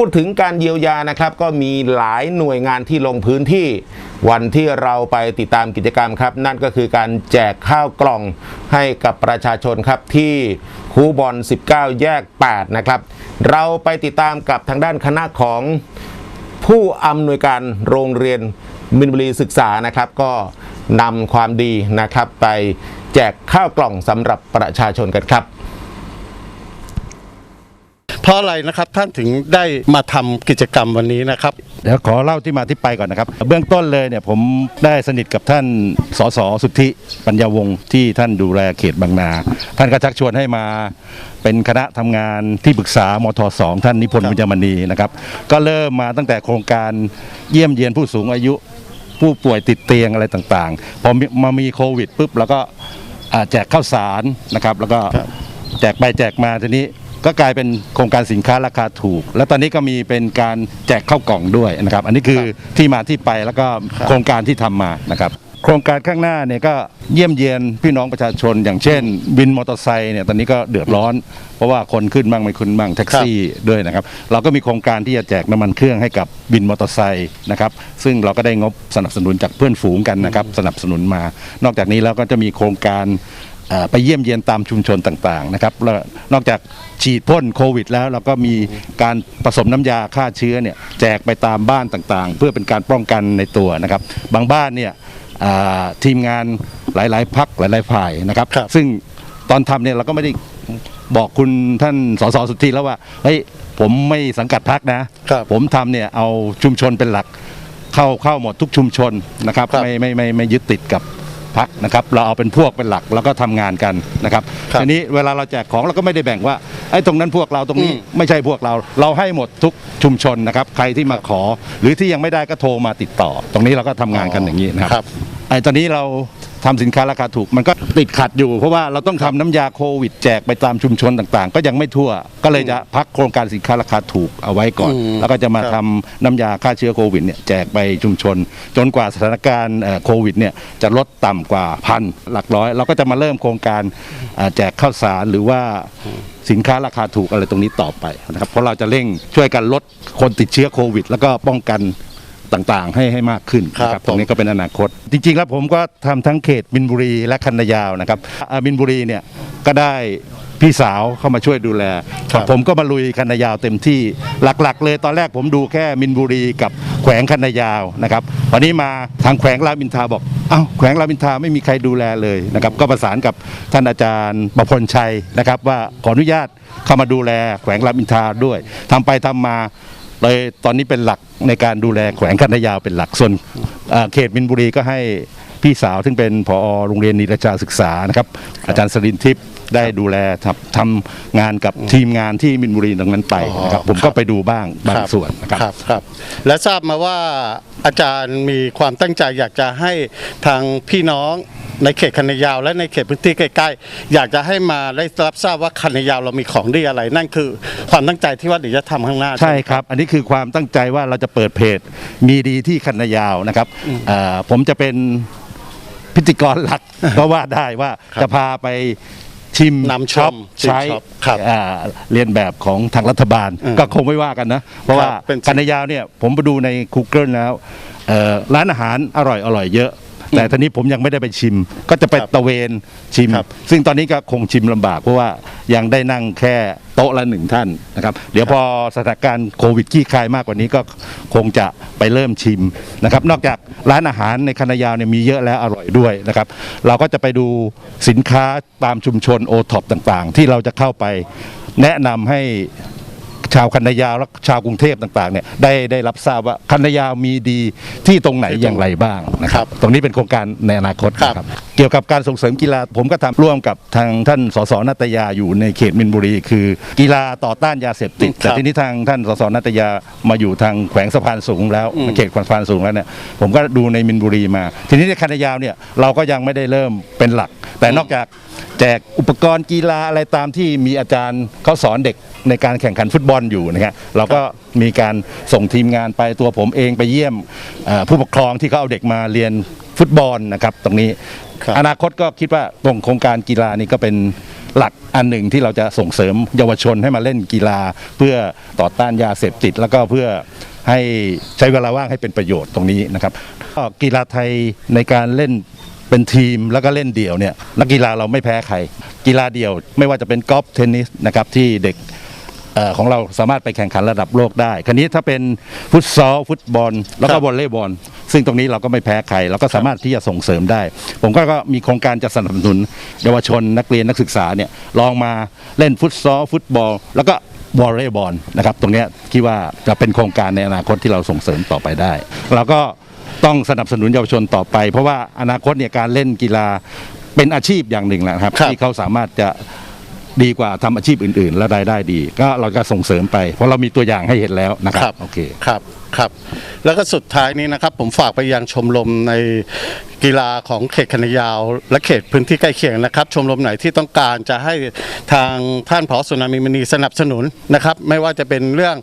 พูดถึงการเยียวยานะครับ ก็มีหลายหน่วยงานที่ลงพื้นที่วันที่เราไปติดตามกิจกรรมครับ นั่นก็คือการแจกข้าวกล่องให้กับประชาชนครับที่คูบอล 19 แยก 8 นะครับ เราไปติดตามกับทางด้านคณะของผู้อำนวยการโรงเรียนมินบุรีศึกษานะครับ ก็นำความดีนะครับไปแจกข้าวกล่องสำหรับประชาชนกันครับ เพราะอะไรนะครับท่านถึงได้มาทำกิจกรรมวันนี้นะครับ เดี๋ยวขอเล่าที่มาที่ไปก่อนนะครับ เบื้องต้นเลยเนี่ยผมได้สนิทกับท่านสสสุทธิปัญญาวงศ์ที่ท่านดูแลเขตบางนา ท่านก็ชักชวนให้มาเป็นคณะทำงานที่ปรึกษามทสองท่านนิพนธ์ครับบุญยมณีนะครับ ก็เริ่มมาตั้งแต่โครงการเยี่ยมเยียนผู้สูงอายุผู้ป่วยติดเตียงอะไรต่างๆ พอมามีโควิดปุ๊บแล้วก็อ่าแจกข้าวสารนะครับ แล้วก็แจกไปแจกมาทีนี้ ก็กลายเป็นโครงการสินค้าราคาถูก แล้วตอนนี้ก็มีเป็นการแจกข้าวกล่องด้วยนะครับ อันนี้คือที่มาที่ไปแล้วก็โครงการที่ทำมานะครับโครงการข้างหน้าเนี่ยก็เยี่ยมเยียนพี่น้องประชาชน อย่างเช่นวินมอเตอร์ไซค์เนี่ยตอนนี้ก็เดือดร้อน เพราะว่าคนขึ้นบ้างไม่ขึ้นบ้างแท็กซี่ด้วยนะครับ เราก็มีโครงการที่จะแจกน้ำมันเครื่องให้กับวินมอเตอร์ไซค์นะครับซึ่งเราก็ได้งบสนับสนุนจากเพื่อนฝูงกันนะครับสนับสนุนมา นอกจากนี้เราก็จะมีโครงการเอ่อ ไปเยี่ยมเยียนตามชุมชนต่างๆนะครับแล้วนอกจากฉีดพ่นโควิด แล้วเราก็มีการผสมน้ำยาฆ่าเชื้อเนี่ยแจกไปตามบ้านต่างๆ เพื่อเป็นการป้องกันในตัวนะครับ บางบ้านเนี่ยอ่าทีมงานหลายๆพักหลายๆฝ่ายนะครับครับซึ่งตอนทำเนี่ยเราก็ไม่ได้บอกคุณท่านสสสุทธิแล้วว่าเฮ้ยผมไม่สังกัดพักนะครับผมทำเนี่ยเอาชุมชนเป็นหลักเข้าเข้าหมดทุกชุมชนนะครับครับไม่ไม่ไม่ไม่ยึดติดกับ พักนะครับเราเอาเป็นพวกเป็นหลักแล้วก็ทำงานกันนะครับครับทีนี้เวลาเราแจกของเราก็ไม่ได้แบ่งว่าไอ้ตรงนั้นพวกเราตรงนี้อืม ไม่ใช่พวกเรา เราให้หมดทุกชุมชนนะครับใครที่มาขอ หรือที่ยังไม่ได้ก็โทรมาติดต่อ ตรงนี้เราก็ทำงานกันอย่างนี้นะครับครับไอ้ตอนนี้เรา ทำสินค้าราคาถูก มันก็ติดขัดอยู่ เพราะว่าเราต้องทำน้ำยาโควิดแจกไปตามชุมชนต่างๆ ก็ยังไม่ทั่ว ก็เลยจะพักโครงการสินค้าราคาถูกเอาไว้ก่อนอืมแล้วก็จะมาครับทำน้ำยาฆ่าเชื้อโควิดเนี่ยแจกไปชุมชน จนกว่าสถานการณ์เอ่อโควิดเนี่ยจะลดต่ำกว่าพันหลักร้อย เราก็จะมาเริ่มโครงการเอ่อแจกข้าวสารหรือว่าสินค้าราคาถูกอะไรตรงนี้ต่อไปนะครับเพราะเราจะเร่งช่วยกันลดคนติดเชื้อโควิด แล้วก็ป้องกัน ต่างๆ ให้ให้มากขึ้นนะคครัรับบตรงนี้ก็เป็นอนาคต จริงๆแล้วผมก็ทำทั้งเขตมินบุรีและคันนายาวนะครับอ่ามินบุรีเนี่ยก็ได้พี่สาวเข้ามาช่วยดูแล ครับ ผมก็มาลุยคันนายาวเต็มที่หลักๆ เลยตอนแรกผมดูแค่มินบุรีกับแขวงคันนายาวนะครับวันนี้มาทางแขวงรามอินทราบอกเอ้าแขวงรามอินทราไม่มีใครดูแลเลยนะครับก็ประสานกับท่านอาจารย์ประพลชัยนะครับ ว่าขออนุญาตเข้ามาดูแลแขวงรามอินทราด้วยทำไปทำมาเลยตอนนี้เป็นหลัก ในการดูแลแขวงคันนายาวเป็นหลักส่วนเอ่อเขตมินบุรีก็ให้พี่สาวซึ่งเป็นผอโรงเรียนนิรชาศึกษานะครับ อาจารย์สรินทิพย์ได้ดูแลทำทำงานกับทีมงานที่มินบุรีตรงนั้นไปนะครับผมก็ไปดูบ้างบางส่วนนะครับครับครับ และทราบมาว่าอาจารย์มีความตั้งใจอยากจะให้ทางพี่น้อง ในเขตคันนายาวและในเขตพื้นที่ใกล้ๆ อยากจะให้มาได้รับทราบว่าคันนายาวเรามีของดีอะไร นั่นคือความตั้งใจที่ว่าเดี๋ยวจะทำข้างหน้า ใช่ครับ อันนี้คือความตั้งใจว่าเราจะเปิดเพจมีดีที่คันนายาวนะครับเอ่อผมจะเป็นพิธีกรหลักก็ว่าได้ว่าครับจะพาไปชิมนำชมช็อปชิมใช้ช็อปครับอ่าเรียนแบบของทางรัฐบาลอืมก็คงไม่ว่ากันนะ เพราะว่าครับเป็นคันนายาวเนี่ยผมไปดูใน Google แล้วเอ่อร้านอาหารอร่อยอร่อยเยอะ แต่ตอนนี้ผมยังไม่ได้ไปชิม ก็จะไปครับตะเวนชิมครับซึ่งตอนนี้ก็คงชิมลำบากเพราะว่ายังได้นั่งแค่โต๊ะละหนึ่งท่านนะครับ เดี๋ยวพอสถานการณ์โควิดขี้คายมากกว่านี้ก็คงจะไปเริ่มชิมนะครับ นอกจากร้านอาหารในคณะยาวเนี่ยมีเยอะแล้วอร่อยด้วยนะครับ เราก็จะไปดูสินค้าตามชุมชนโอท็อปต่างๆ ที่เราจะเข้าไปแนะนำให้ ชาวคันนายาวและชาวกรุงเทพต่างๆเนี่ยได้ได้รับทราบว่าคันนายาวมีดีที่ตรงไหนอย่างไรบ้างนะคครัรับบตรงนี้เป็นโครงการในอนาคตครับนะครับ เกี่ยวกับการส่งเสริมกีฬาผมก็ทำร่วมกับทางท่านสสนัตยาอยู่ในเขตมินบุรี คือกีฬาต่อต้านยาเสพติดครับแต่ทีนี้ทางท่านสสนัตยามาอยู่ทางแขวงสะพานสูงแล้วอืมเขตสะพานสูงแล้วเนี่ยผมก็ดูในมินบุรีมา ทีนี้ในคันนายาวเนี่ยเราก็ยังไม่ได้เริ่มเป็นหลัก แต่นอกจากแจกอุปกรณ์กีฬาอะไรตามที่มีอาจารย์เขาสอนเด็กในการแข่งขันฟุตบอลอยู่นะครับเราก็มีการส่งทีมงานไปตัวผมเองไปเยี่ยมเอ่อผู้ปกครองที่เขาเอาเด็กมาเรียน ฟุตบอลนะครับตรงนี้ครับอนาคตก็คิดว่าตรงโครงการกีฬานี่ก็เป็นหลักอันหนึ่งที่เราจะส่งเสริมเยาวชนให้มาเล่นกีฬา เพื่อต่อต้านยาเสพติด แล้วก็เพื่อให้ใช้เวลาว่างให้เป็นประโยชน์ตรงนี้นะครับก็กีฬาไทยในการเล่นเป็นทีมแล้วก็เล่นเดี่ยวเนี่ยนักกีฬาเราไม่แพ้ใคร กีฬาเดี่ยวไม่ว่าจะเป็นกอล์ฟเทนนิสนะครับที่เด็กเอ่อ ของเราสามารถไปแข่งขันระดับโลกได้ คราวนี้ถ้าเป็นฟุตซอลฟุตบอล แล้วคก็รับวอลเลย์บอล ซึ่งตรงนี้เราก็ไม่แพ้ใครเราก็สามารถที่จะส่งเสริมได้ ผมก็ก็มีโครงการจะสนับสนุนเยาวชนนักเรียนนักศึกษาเนี่ยลองมาเล่นฟุตซอลฟุตบอล แล้วก็วอลเลย์บอลนะครับตรงเนี้ยคิดว่าจะเป็นโครงการในอนาคตที่เราส่งเสริมต่อไปได้เราก็ต้องสนับสนุนเยาวชนต่อไป เพราะว่าอนาคตเนี่ยการเล่นกีฬาเป็นอาชีพอย่างหนึ่งนะครับครับที่เขาสามารถจะ ดีกว่าทำอาชีพอื่น ๆ และรายได้ดี ก็เราจะส่งเสริมไป เพราะเรามีตัวอย่างให้เห็นแล้วนะครับ โอเค ครับ ครับ แล้วก็สุดท้ายนี้นะครับ ผมฝากไปยังชมรมในกีฬาของเขตคณะยาว และเขตพื้นที่ใกล้เคียงนะครับ ชมรมไหนที่ต้องการจะให้ทางท่านผอสุนามีมณีสนับสนุนนะครับ ไม่ว่าจะเป็นเรื่อง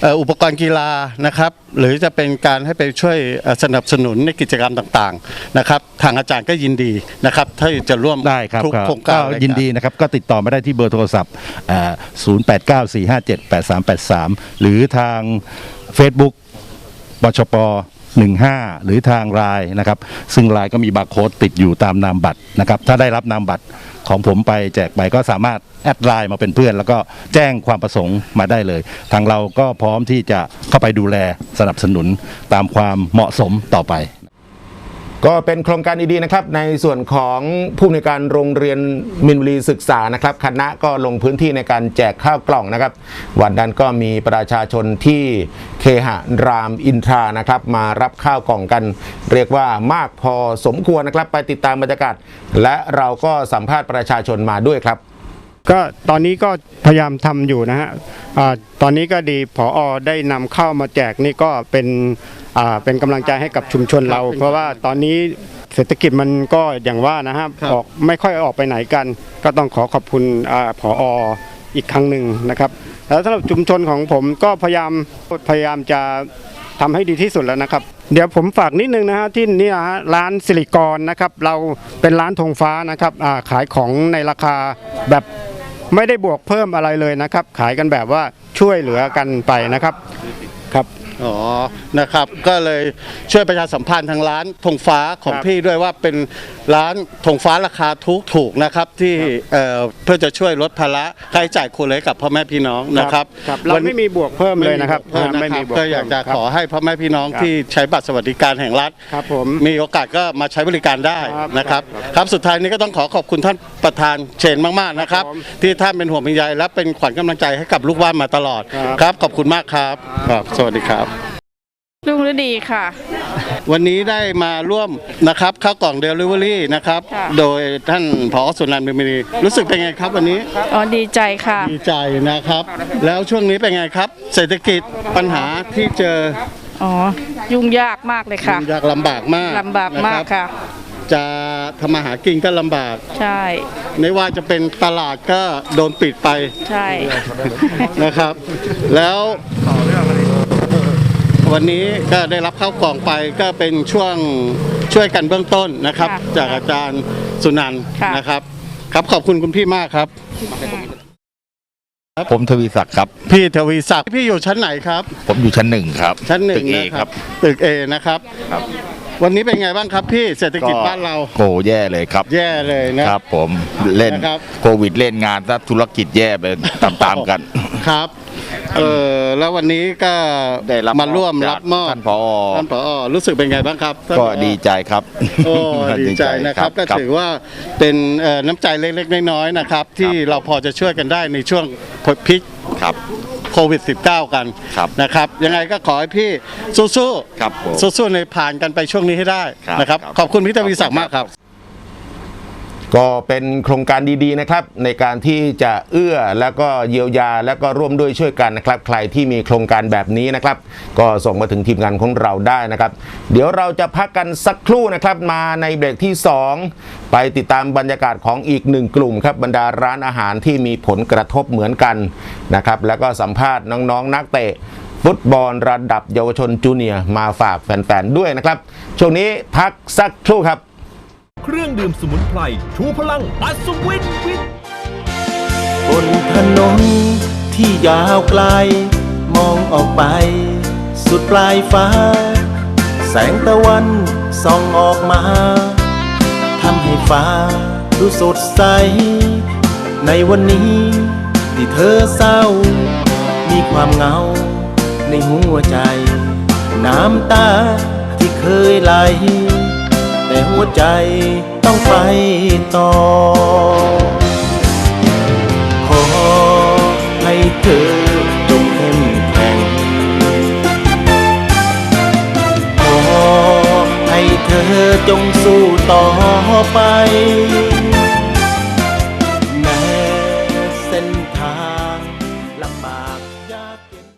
เอ่ออุปกรณ์กีฬานะครับ หรือจะเป็นการให้ไปช่วยเอ่อสนับสนุนในกิจกรรมต่างๆนะครับ ทางอาจารย์ก็ยินดีนะครับถ้าจะร่วมได้ครับทุกครับโครงการก็เลยครับยินดีนะครับ ก็ติดต่อมาได้ที่เบอร์โทรศัพท์อ่า0894578383 หรือทาง Facebook บชป15 หรือทางไลน์นะครับ ซึ่งไลน์ก็มีบาร์โค้ดติดอยู่ตามนามบัตรนะครับ ถ้าได้รับนามบัตรของผมไปแจกไปก็สามารถแอดไลน์มาเป็นเพื่อน แล้วก็แจ้งความประสงค์มาได้เลย ทางเราก็พร้อมที่จะเข้าไปดูแลสนับสนุนตามความเหมาะสมต่อไป ก็เป็นโครงการดีๆนะครับในส่วนของผู้ในการโรงเรียนมินบุรีศึกษานะครับคณะก็ลงพื้นที่ในการแจกข้าวกล่องนะครับ วันนั้นก็มีประชาชนที่เคหะรามอินทรานะครับ มารับข้าวกล่องกัน เรียกว่ามากพอสมควรนะครับ ไปติดตามบรรยากาศ และเราก็สัมภาษณ์ประชาชนมาด้วยครับก็ตอนนี้ก็พยายามทำอยู่นะฮะอาตอนนี้ก็ดีผออได้นำเข้าวมาแจกนี่ก็เป็น เป็นกำลังใจให้กับชุมชนเรา เพราะว่าตอนนี้เศรษฐกิจมันก็อย่างว่านะฮะครับออกไม่ค่อยออกไปไหนกัน ก็ต้องขอขอบคุณอาผออีกครั้งหนึ่งนะครับ แล้วสำหรับชุมชนของผมก็พยายามพยายามจะทำให้ดีที่สุดแล้วนะครับ เดี๋ยวผมฝากนิดนึงนะฮะที่นี่นะฮะร้านสิริกรนะครับ เราเป็นร้านธงฟ้านะครับอ่าขายของในราคาแบบไม่ได้บวกเพิ่มอะไรเลยนะครับ ขายกันแบบว่าช่วยเหลือกันไปนะครับครับ อ๋อ นะครับ ก็เลยช่วยประชาสัมพันธ์ทางร้านธงฟ้าของครับพี่ด้วยว่าเป็นร้านธงฟ้าราคาถูกถูกๆนะครับที่เอ่อเพื่อจะช่วยลดภาระค่าใช้จ่ายครัวเรือนให้กับพ่อแม่พี่น้องนะครับครับเราไม่มีบวกเพิ่มเลยนะครับเพิ่มอ่าไม่ไม่มีมีบบววกกก็อยากจะครับขอให้พ่อแม่พี่น้องครับที่ใช้บัตรสวัสดิการแห่งรัฐครับผมมีโอกาสก็มาใช้บริการได้ครับนะครับครับครับสุดท้ายนี้ก็ต้องขอขอบคุณท่านประธานเชนมากๆนะครับครับผมที่ท่านเป็นห่วงเป็นใยและเป็นขวัญกำลังใจให้กับลูกบ้านมาตลอดครับครับขอบคุณมากครับ ครับ สวัสดีครับลุง ฤดีค่ะ วันนี้ได้มาร่วมนะครับข้าวกล่องเดลิเวอรี่นะครับ ค่ะ โดยท่านผอสุนันท์เบญมณีรู้สึกเป็นไงครับวันนี้ อ๋อดีใจค่ะ ดีใจนะครับ แล้วช่วงนี้เป็นไงครับ เศรษฐกิจปัญหาที่เจออ๋อ ยุ่งยากมากเลยค่ะยากลำบากมากลำบากมากนรับค่ะ จะทำมาหากินก็ลำบาก ใช่ ไม่ว่าจะเป็นตลาดก็โดนปิดไป ใช่ นะครับ แล้ว วันนี้ก็ได้รับข้าวกล่องไปก็เป็นช่วงช่วยกันเบื้องต้นนะครับ ค่ะจากอาจารย์สุนันท์ค่ะ นะครับ ครับขอบคุณคุณพี่มากครับ ผมทวีศักดิ์ครับ พี่ทวีศักดิ์พี่อยู่ชั้นไหนครับ ผมอยู่ชั้นหนึ่งครับชั้นหนึ่ตึงกเอนะคครัรับ บตึกเอนะครับ ครับ วันนี้เป็นไงบ้างครับพี่เศรษฐกิจบ้านเราโอ้แย่เลยครับ แย่เลยนะ ครับผมเล่นนะครับ โควิดเล่นงานซะธุรกิจแย่ไปตามๆกัน ครับ เออแล้ววันนี้ก็ได้รับมาร่วมจกรับมอบท่านผอท่านผอรู้สึกเป็นไงบ้างครับท่านก็ผอดีใจครับโอ้ดีใจนะครับก็ถือว่าเป็นเอ่อน้ำใจเล็กๆน้อยๆนะครับ ที่เราพอจะช่วยกันได้ในช่วงพิกครับโควิด -19 กันครับนะครับ ยังไงก็ขอให้พี่สู้ๆครับผมสู้ๆในผ่านกันไปช่วงนี้ให้ได้ครับนะครับครับ ขอบคุณพี่ทวีศักดิ์มากครับ ก็เป็นโครงการดีๆนะครับ ในการที่จะเอื้อแล้วก็เยียวยา แล้วก็ร่วมด้วยช่วยกันนะครับ ใครที่มีโครงการแบบนี้นะครับ ก็ส่งมาถึงทีมงานของเราได้นะครับ เดี๋ยวเราจะพักกันสักครู่นะครับ มาในเบรกที่ 2 ไปติดตามบรรยากาศของอีกหนึ่งกลุ่มครับบรรดาร้านอาหารที่มีผลกระทบเหมือนกันนะครับ แล้วก็สัมภาษณ์น้องๆ นักเตะฟุตบอลระดับเยาวชนจูเนียร์มาฝากแฟนๆด้วยนะครับช่วงนี้พักสักครู่ครับ เครื่องดื่มสมุนไพรชูพลังอัศวินวิทบนถนนที่ยาวไกล มองออกไป สุดปลายฟ้า แสงตะวันส่องออกมาทำให้ฟ้าดูสดใส ในวันนี้ที่เธอเศร้า มีความเหงาในหัวใจ น้ำตาที่เคยไหล แต่หัวใจต้องไปต่อ